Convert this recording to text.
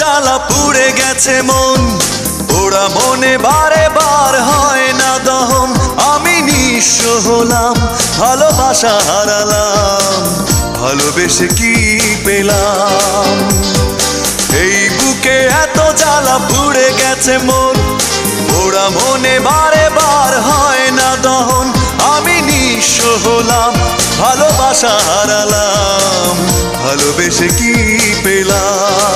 জ্বালা পুড়ে গেছে মন। ওরা মনে বারে বার হয় না দহন। আমি নিঃস্ব হলাম, ভালোবাসা হারালাম, ভালোবেসে কি পেলাম? এই বুকে এত জ্বালা পুড়ে গেছে মন। ওরা মনে বারে বার হয় না দহন। আমি নিঃস্ব হলাম, ভালোবাসা হারালাম, ভালোবেসে কি পেলাম?